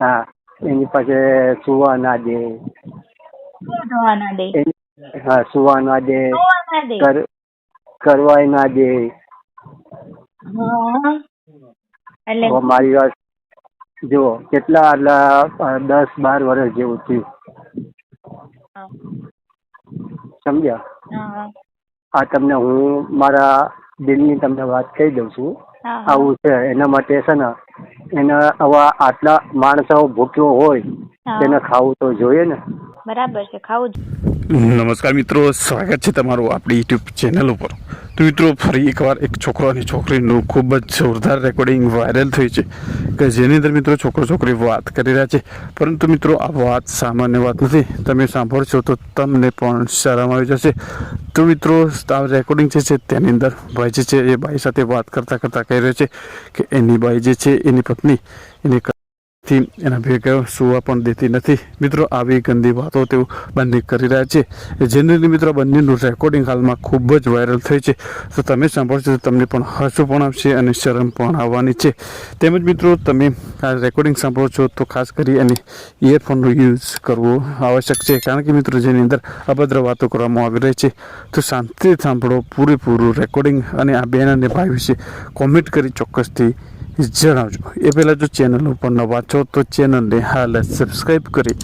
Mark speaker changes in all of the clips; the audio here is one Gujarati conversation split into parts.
Speaker 1: હા એની પાસે સુવા ના દે
Speaker 2: શું ના દે
Speaker 1: એની- હા સુવા ના દે
Speaker 2: થવા ના દે
Speaker 1: કર કરવાય ના દે.
Speaker 2: હા. એટલે
Speaker 1: હવે મારી વાત જુઓ કેટલા આટલા અ, દસ બાર વર્ષ જેવું થયું.
Speaker 2: હા,
Speaker 1: સમજ્યા?
Speaker 2: હા,
Speaker 1: આ તમને હું મારા દિલની તમને વાત કહી દઉં છું.
Speaker 2: હા.
Speaker 1: આવું છે એના માટે છે ને એને આવા આટલા માણસો ભૂખ્યો હોય
Speaker 2: હા.
Speaker 1: તેને ખાવું તો જોઈએ ને
Speaker 2: બરાબર છે ખાવું જ
Speaker 3: નમસ્કાર મિત્રો, સ્વાગત છે તમારું આપણી યુટ્યુબ ચેનલ ઉપર. તો મિત્રો, ફરી એકવાર એક છોકરો અને છોકરીનું ખૂબ જ જોરદાર રેકોર્ડિંગ વાયરલ થઈ છે, કે જેની અંદર મિત્રો છોકરો છોકરી વાત કરી રહ્યા છે. પરંતુ મિત્રો, આ વાત સામાન્ય વાત નથી. તમે સાંભળશો તો તમને પણ શરમ આવી જશે. તો મિત્રો, આ રેકોર્ડિંગ જે છે તેની અંદર ભાઈ જે છે એ ભાઈ સાથે વાત કરતાં કરતાં કહી રહ્યો છે કે એની બાઈ જે છે એની પત્ની એની થી એના ભેગા સુવા પણ દેતી નથી. મિત્રો, આવી ગંદી વાતો તેઓ બંને કરી રહ્યા છે. જેની મિત્રો, બંનેનું રેકોર્ડિંગ હાલમાં ખૂબ જ વાયરલ થઈ છે. તો તમે સાંભળશો તો તમને પણ હસવું પણ આવશે અને શરમ પણ આવવાની છે. તેમજ મિત્રો, તમે આ રેકોર્ડિંગ સાંભળો છો તો ખાસ કરી અને ઇયરફોનનો યુઝ કરવો આવશ્યક છે. કારણ કે મિત્રો, જેની અંદર અભદ્ર વાતો કરવામાં આવી રહી છે, તો શાંતિથી સાંભળો પૂરેપૂરું રેકોર્ડિંગ અને આ બેન અને ભાઈ વિશે કોમેન્ટ કરી ચોક્કસથી જણાવજો એ પહેલાં જો ચેનલ ઉપર નવા છો તો ચેનલને હાલ સબસ્ક્રાઈબ કરી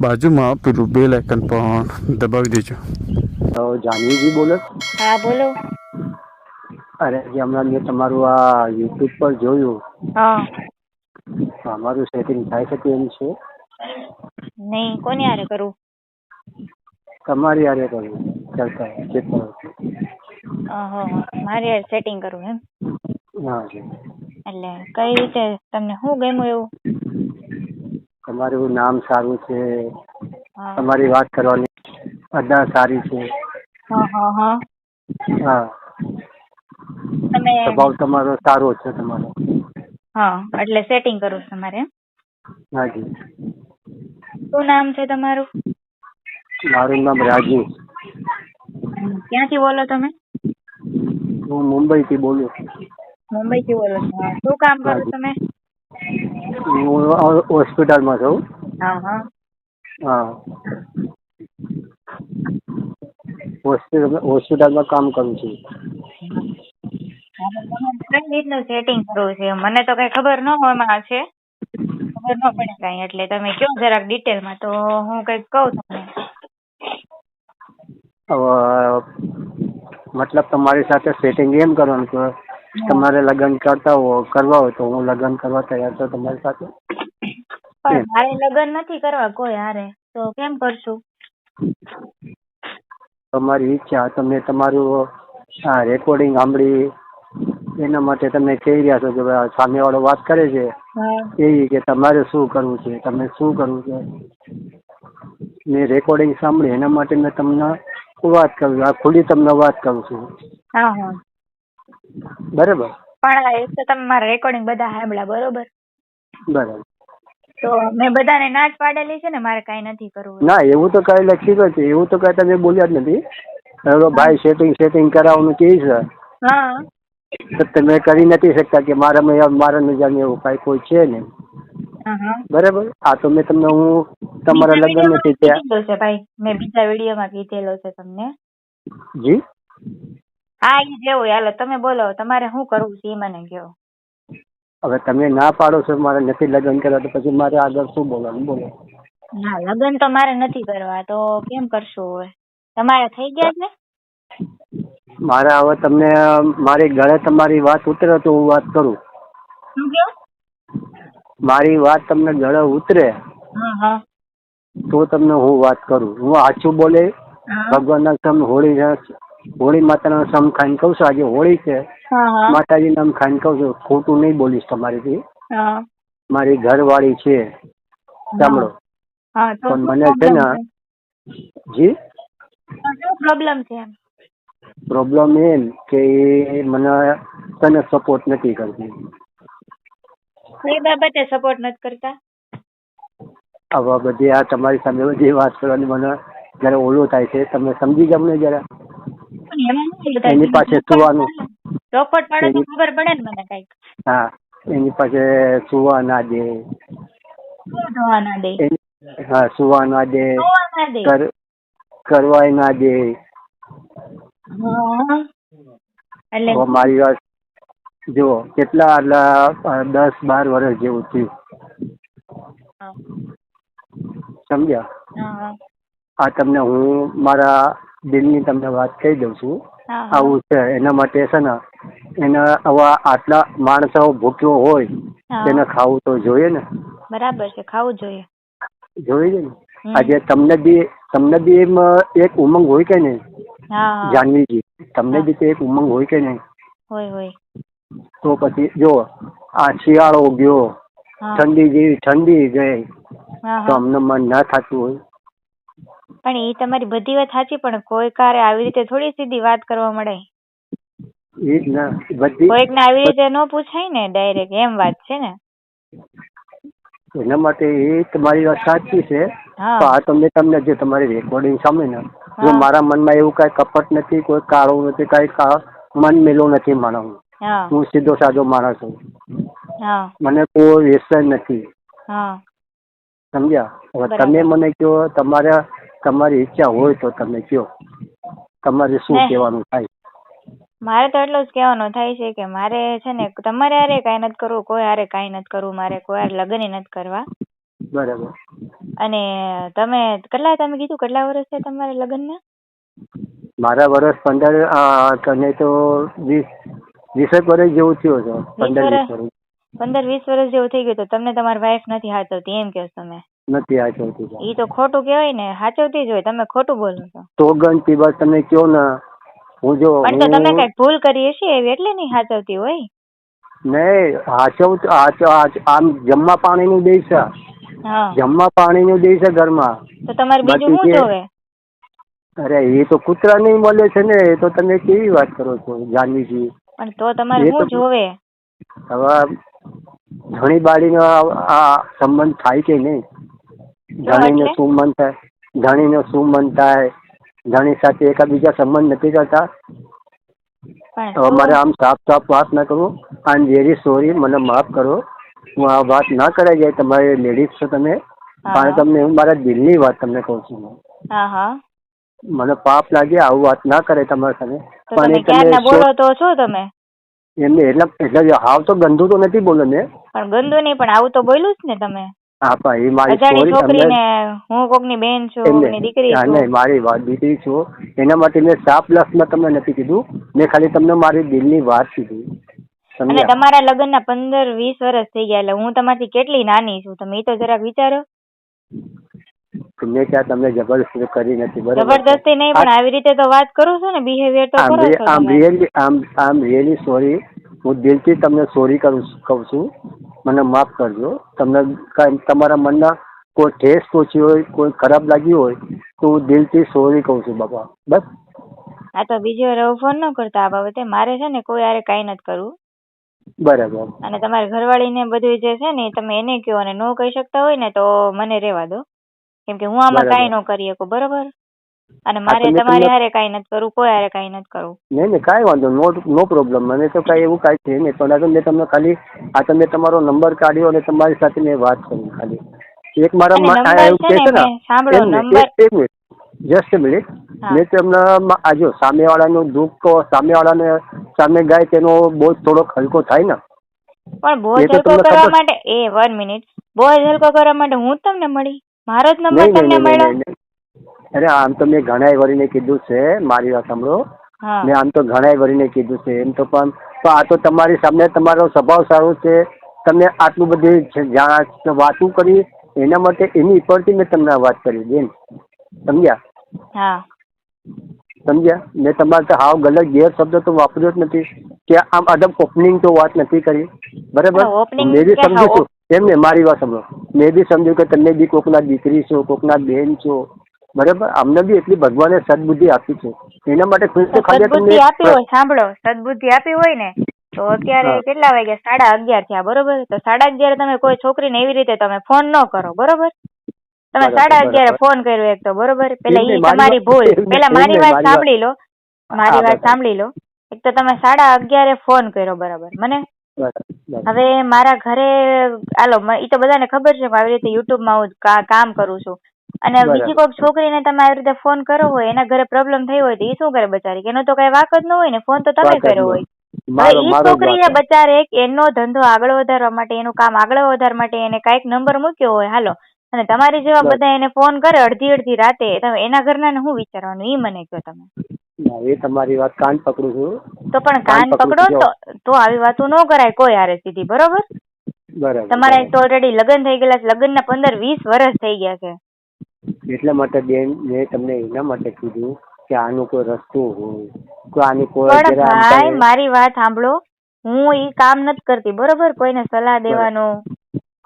Speaker 3: બાજુમાં પેલું બેલ આઇકન પણ દબાવી દેજો.
Speaker 1: જાનવીજી બોલો.
Speaker 2: હા બોલો.
Speaker 1: અરે હમણાં મેં તમારું આ યુટ્યુબ પર જોયું.
Speaker 2: હા.
Speaker 1: અમારું સેટિંગ થાય શકે એમ છે?
Speaker 2: નહીં કોની હારે કરું?
Speaker 1: તમારી આરે કરવું ચાલતા ચેક કરો
Speaker 2: મારે સેટિંગ કરું એમ.
Speaker 1: હા જી.
Speaker 2: એટલે કઈ રીતે તમને શું ગમ્યું એવું?
Speaker 1: તમારું નામ સારું છે.
Speaker 2: હા.
Speaker 1: તમારી વાત કરવાની અદા સારી છે.
Speaker 2: હા હા હા.
Speaker 1: હા.
Speaker 2: તમે
Speaker 1: સ્વભાવ તમારો સારો છે તમારો.
Speaker 2: હા એટલે સેટિંગ કરવું છે તમારે એમ?
Speaker 1: હા જી
Speaker 2: શું નામ છે તમારું?
Speaker 1: મારું નામ રાજેશ
Speaker 2: ક્યાંથી બોલો તમે?
Speaker 1: હું મુંબઈથી બોલું
Speaker 2: મુંબઈ થી બોલો છો. શું કામ કરો તમે?
Speaker 1: હું હોસ્પિટલમાં છું.
Speaker 2: હા હા.
Speaker 1: હા. હોસ્પિટલ હોસ્પિટલમાં કામ કરું છું.
Speaker 2: કઈ રીતનું સેટિંગ કરવું છે? મને તો કઈ ખબર ન હોય એમાં છે. ખબર ન પડે કઈ એટલે તમે કયો જરાક ડિટેલમાં તો હું કંઈક કહું તમને.
Speaker 1: મતલબ તમારી સાથે સેટિંગ એમ કરવાનું કે તમારે લગ્ન કરતા હો કરવા હોય તો હું લગ્ન કરવા તૈયાર છું તમારી સાથે.
Speaker 2: પણ મારે લગ્ન નથી કરવા કોઈ હારે તો કેમ કરશું?
Speaker 1: તમારી ઈચ્છા તમે તમારું આ રેકોર્ડિંગ સાંભળી એના માટે તમે કહી રહ્યા છો કે ભાઈ સામેવાળો વાત કરે છે.
Speaker 2: એ
Speaker 1: એવી કે તમારે શું કરવું છે? તમે શું કરવું છે? મેં રેકોર્ડિંગ સાંભળી એના માટે મેં તમને વાત કરું આ ખુલ્લી તમને વાત કરું છું. બરાબર.
Speaker 2: પણ એક તો તમે મારા રેકોર્ડિંગ બધા સાંભળ્યા બરોબર?
Speaker 1: બરાબર.
Speaker 2: તો મેં બધાને ના જ પાડેલી છે ને મારે કાંઈ નથી કરવું.
Speaker 1: ના એવું તો કાંઈ લખ્યું નથી એવું તો કાંઈ તમે બોલ્યા જ નથી. હવે ભાઈ સેટિંગ સેટિંગ કરાવવાનું કે છે.
Speaker 2: હા.
Speaker 1: તો તમે કરી નથી શકતા કે મારામાં મારા નજરમાં એવું કાંઈ કોઈ છે
Speaker 2: ને
Speaker 1: બરાબર? આ તો મેં તમને હું તમારા લગ્ન નથી ત્યાં
Speaker 2: ભાઈ. મેં બીજા વિડીયોમાં કીધેલો છે તમને.
Speaker 1: જી?
Speaker 2: હા ઈ જેવું હાલો તમે બોલો તમારે શું કરવું છે? ઈ મને કહો.
Speaker 1: હવે તમે ના પાડો છો મારે નથી લગ્ન કરવા તો પછી મારે આગળ શું બોલવાનું? બોલો.
Speaker 2: ના લગ્ન તો મારે નથી કરવા તો કેમ કરશું હવે? તમારે થઈ ગયા છે?
Speaker 1: મારે હવે તમને મારી ગળે તમારી વાત ઉતરે તો હું વાત કરું.
Speaker 2: શું
Speaker 1: મારી વાત તમને ગળે ઉતરે
Speaker 2: હા હા.
Speaker 1: તો તમને હું વાત કરું. હું આછું બોલે
Speaker 2: ભગવાન
Speaker 1: ભગવાનના તમને હોળી હોળી માતાના સમ ખાઈને કહું છું. આજે હોળી છે.
Speaker 2: હા
Speaker 1: નામ ખાઈને કહું છું. ખોટું નહીં બોલીશ તમારીથી. મારી ઘરવાળી છે. સાંભળો. પણ મને છે ને જી?
Speaker 2: પ્રોબ્લેમ છે
Speaker 1: પ્રોબ્લેમ એમ કે મને તને સપોર્ટ નથી કરતી.
Speaker 2: એ બાબતે સપોર્ટ નથી કરતા?
Speaker 1: આવા બધી આ તમારી સામે બધી વાત કરવાની મને જયારે ઓલું થાય છે. તમે સમજી જાવ ને જરા? એની પાસે સુવાનું.
Speaker 2: ચોખવટ પાડો તો ખબર પડે ને મને કંઈક.
Speaker 1: હા એની પાસે સુવા ના દે.
Speaker 2: શું ના દે?
Speaker 1: એ- હા સુવા ના દે. કરવાય ના દે.
Speaker 2: એટલે
Speaker 1: મારી વાત જુઓ કેટલા આટલા દસ બાર વર્ષ જેવું થયું. સમજ્યા? આ તમને હું મારા દિલની તમને વાત કહી દઉં છું. આવું છે. એના માટે છે ને એના આવા આટલા માણસો ભૂખ્યો હોય. તેને ખાવું તો જોઈએ ને.
Speaker 2: બરાબર છે ખાવું જોઈએ.
Speaker 1: જોઈએ ને. આજે તમને બી તમને બી એમ એક ઉમંગ હોય કે નહીં? જાનવીજી તમને બી તો એક ઉમંગ હોય કે નહીં?
Speaker 2: હોય હોય.
Speaker 1: તો પછી જો આ શિયાળો ગયો ઠંડી જેવી ઠંડી ગઈ તો અમને મન ના થતું હોય.
Speaker 2: પણ એ તમારી બધી વાત સાચી પણ કોઈ કારે આવી રીતે થોડી સીધી વાત કરવા મળે?
Speaker 1: એ જ ના બધી
Speaker 2: કોઈક ને આવી રીતે ન પૂછાય ને ડાયરેક્ટ એમ વાત છે ને?
Speaker 1: એના માટે એ તમારી વાત સાચી છે.
Speaker 2: હા.
Speaker 1: તો આ તમને તમને જે તમારી રેકોર્ડિંગ સામે ને જો મારા મનમાં એવું કાંઈ કપટ નથી કોઈ કાળું નથી કાંઈ કા- મન મેલો નથી માણસ
Speaker 2: હા.
Speaker 1: હું સીધો સાધો માણસ છું.
Speaker 2: હા.
Speaker 1: મને કોઈ વ્યસન નથી.
Speaker 2: હા.
Speaker 1: સમજ્યા? હવે
Speaker 2: બરાબર.
Speaker 1: તમે મને કહો તમારા તમારી ઈચ્છા હોય તો તમે કહો તમારે શું કહેવાનું થાય?
Speaker 2: મારે તો એટલું જ કહેવાનું થાય છે કે મારે છે ને તમારે હારે કાંઈ નથી કરવું કોઈ હારે કાંઈ નથી કરવું મારે કોઈ હારે લગ્ન નથી કરવા.
Speaker 1: બરાબર.
Speaker 2: અને તમે કેટલા તમે કીધું કેટલા વર્ષ છે તમારે લગ્નના?
Speaker 1: મારા વર્ષ પંદર તને તો વીસ વીસેક વર્ષ જેવું થયું છે પંદર વીસ
Speaker 2: વર્ષ?
Speaker 1: વર્ષ
Speaker 2: પંદર વીસ વર્ષ જેવું થઈ ગયું તો તમને તમારી વાઈફ નથી હાચવતી એમ કહો તમે.
Speaker 1: નથી આ
Speaker 2: ઈ તો ખોટું કહેવાય ને હાચવતી જ હોય તમે ખોટું બોલો છો.
Speaker 1: તો ગણતી બસ તમે કયો ને હું જો
Speaker 2: પણ તો તમે કઈ ભૂલ કરી હશે એવી એટલે નહીં હાચવતી હોય?
Speaker 1: નહીં હાચવ હાચ- હાચ- આમ જમવા પાણીનું દે છે. જમવા પાણીનું દે છે ઘરમાં.
Speaker 2: તો તમારે બીજું શું જોવે?
Speaker 1: અરે એ તો કૂતરા નહીં મળે છે ને એ તો તમે કેવી વાત કરો છો જાનવીજી?
Speaker 2: પણ તો તમારે શું જોવે?
Speaker 1: હવે ઘણી બાળીનો નો આ સંબંધ થાય કે નહીં? ધણીને? શું મન થાય ધણીને શું મન થાય ધણી સાથે એકાબીજા સંબંધ નથી કરતા.
Speaker 2: અમારે
Speaker 1: આમ સાફ સાફ વાત ના કરું આઈ એમ વેરી સોરી મને માફ કરો. હું આ વાત ના કરાઈ જાય તમારી લેડીઝ છો તમે.
Speaker 2: પણ
Speaker 1: કારણ તમને હું મારા દિલની વાત તમને કહું છું. મને પાપ લાગે આવું વાત ના કરે તમારા
Speaker 2: સાથે
Speaker 1: પણ
Speaker 2: તમે બોલો તો છો તમે?
Speaker 1: એમને એટલે એટલે હાવ તો ગંદુ તો નથી બોલો ને.
Speaker 2: પણ ગંદુ નહીં પણ આવું તો બોલ્યું જ ને તમે.
Speaker 1: હા પણ એ મારી
Speaker 2: અજાણી
Speaker 1: તમને-
Speaker 2: હું કોકની બેન છું કોકની દીકરી છું.
Speaker 1: નહીં મારી વાત દીકરી છું. એના માટે મેં સાફ લફમાં તમને નથી કીધું. મેં ખાલી તમને મારી દિલની વાત કીધી.
Speaker 2: અને તમારા લગ્નના પંદર વીસ વર્ષ થઈ ગયા એટલે હું તમારથી કેટલી નાની છું? તમે એ તો જરાક વિચારો.
Speaker 1: મેં ક્યાં તમને જબરદસ્તી કરી નથી બરાબર?
Speaker 2: જબરદસ્તી નહીં પણ આવી રીતે તો વાત કરું છું ને બિહેવિયર તો
Speaker 1: આમ
Speaker 2: કરો છો
Speaker 1: આમ રિયલી આમ આમ રિયલી સોરી હું દિલથી તમને સોરી કરું કહું છું. મને માફ કરજો. તમને કાંઈ તમારા મનમાં કોઈ ઠેસ પહોંચી હોય કોઈ ખરાબ લાગ્યું હોય તો હું દિલથી સોરી કહું છું બાપા. બસ.
Speaker 2: હા તો બીજી વાર હવે ફોન ન કરતા આ બાબતે. મારે છે ને કોઈ હારે કાંઈ નથી કરવું.
Speaker 1: બરાબર.
Speaker 2: અને તમારી ઘરવાળીને બધું જે છે ને એ તમે એને કહો અને ન કહી શકતા હોય ને તો મને રહેવા દો. કેમ કે હું આમાં કાંઈ ન કરી શકું બરોબર? અને મારે તમારી હારે કાંઈ નથી કરવું કોઈ હારે કાંઈ નથી કરવું.
Speaker 1: નહીં નહીં કાંઈ વાંધો નો નો પ્રોબ્લેમ મને તો કાંઈ એવું કાંઈ છે નહીં પણ મેં તમને ખાલી આ તમે તમારો નંબર કાઢ્યો અને તમારી સાથે મેં વાત કરી ખાલી. એક મારા એવું કહે છે ને
Speaker 2: સાંભળો, નંબર-
Speaker 1: એક- મિનિટ. જસ્ટ મિનિટ મેં તમને આજો આ જો સામેવાળાનું દુઃખ સામેવાળાને સામે ગાય તેનો બોજ થોડોક હલકો થાય ને.
Speaker 2: પણ બોજ હલકો કરવા માટે એ વન મિનિટ બોજ હલકો કરવા માટે હું તમને મળી? મારો જ નંબર તમને મળ્યો?
Speaker 1: અરે આમ તો મેં ઘણાય વરીને કીધું છે મારી વાત સાંભળો.
Speaker 2: હા.
Speaker 1: મેં આમ તો ઘણાય વરીને કીધું છે એમ તો પણ તો આ તો તમારી સામે તમારો સ્વભાવ સારો છે. તમે આટલું બધી જાણ વાતું કરી એના માટે એની ઉપરથી મેં તમને આ વાત કરી બેન. સમજ્યા?
Speaker 2: હા.
Speaker 1: સમજ્યા? મેં તમારે તો હાવ ગલત ગેર શબ્દ તો વાપર્યો જ નથી. કે આમ અદબ ઓપનિંગ તો વાત નથી કરી. બરાબર? મેં બી સમજુ છું એમ ને મારી વાત સાંભળો. મેં બી સમજ્યું કે તમે બી કોકના દીકરી છો કોકના બેન છો. બરાબર? અમને બી એટલી ભગવાને સદબુદ્ધિ આપી છે. એના માટે ખુશ તો ખાલી
Speaker 2: સદબુદ્ધિ આપી હોય સાંભળો. સદબુદ્ધિ આપી હોય ને તો અત્યારે કેટલા વાગ્યા? સાડા અગિયાર થયા બરોબર? તો સાડા અગિયાર તમે કોઈ છોકરીને એવી રીતે તમે ફોન ન કરો બરોબર? તમે સાડા અગિયારે ફોન કર્યો એક તો બરોબર? પેલા ઈ
Speaker 1: મારી
Speaker 2: તમારી ભૂલ પેલા મારી વાત સાંભળી લો. મારી વાત સાંભળી લો. એક તો તમે સાડા અગિયારે ફોન કર્યો બરાબર? મને. હવે મારા ઘરે હાલો ઈ તો બધાને ખબર છે કે આવી રીતે યુટ્યુબમાં હું કામ કરું છું. અને બીજી કોઈક છોકરીને તમે આવી રીતે ફોન કર્યો હોય એના ઘરે પ્રોબ્લેમ થઈ હોય તો એ શું કરે બચારી? એનો તો કઈ વાક જ ન હોય ને ફોન તો તમે કર્યો હોય. હવે
Speaker 1: મારો
Speaker 2: છોકરીએ બચારે એનો ધંધો આગળ વધારવા માટે એનું કામ આગળ વધારવા માટે એને કાંઈક નંબર મૂક્યો હોય હાલો. અને તમારી જેવા બધા એને ફોન કરે અડધી અડધી રાતે તમે એના ઘરના ને શું વિચારવાનું? ઈ મને કહો તમે.
Speaker 1: એ તમારી વાત કાન પકડું છું.
Speaker 2: તો પણ કાન પકડો તો તો આવી વાતો ન કરાય કોઈ હારે સીધી બરોબર?
Speaker 1: બરાબર
Speaker 2: તમારે તો ઓલરેડી લગ્ન થઈ ગયેલા છે લગ્નના પંદર વીસ વર્ષ થઈ ગયા છે.
Speaker 1: એટલા માટે બેન મેં તમને એના માટે કીધું કે આનો કોઈ રસ્તો હોય તો આની કોઈ
Speaker 2: પણ
Speaker 1: જરા આમ
Speaker 2: ભાઈ. મારી વાત સાંભળો હું ઈ કામ નથી કરતી બરોબર કોઈને સલાહ દેવાનો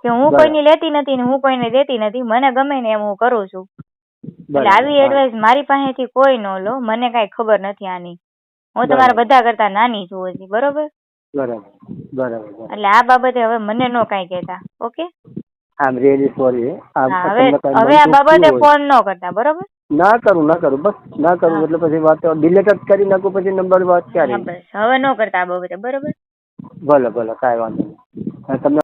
Speaker 2: કે હું
Speaker 1: બરાબર.
Speaker 2: કોઈની લેતી નથી ને હું કોઈને દેતી નથી મને ગમે ને એમ હું કરું છું એટલે
Speaker 1: બરાબર,
Speaker 2: આવી
Speaker 1: હા.
Speaker 2: એડવાઇસ મારી પાસેથી કોઈ ન લો મને કાંઈ ખબર નથી આની હું
Speaker 1: બરાબર.
Speaker 2: તમારા બધા કરતા નાની છું હજી બરોબર
Speaker 1: બરાબર બરાબર બરાબર
Speaker 2: એટલે આ બાબતે હવે મને ન કાંઈ કહેતા okay
Speaker 1: I am really sorry
Speaker 2: હવે હવે આ બાબતે ફોન ન કરતા બરોબર?
Speaker 1: ના કરું ના કરું બસ ના કરું એટલે પછી વાત ડિલેટ જ કરી નાખું પછી નંબર વાત ક્યારે?
Speaker 2: હવે ન કરતા આ બાબતે બરોબર?
Speaker 1: ભલે ભલે કાંઈ વાંધો નહીં. તમને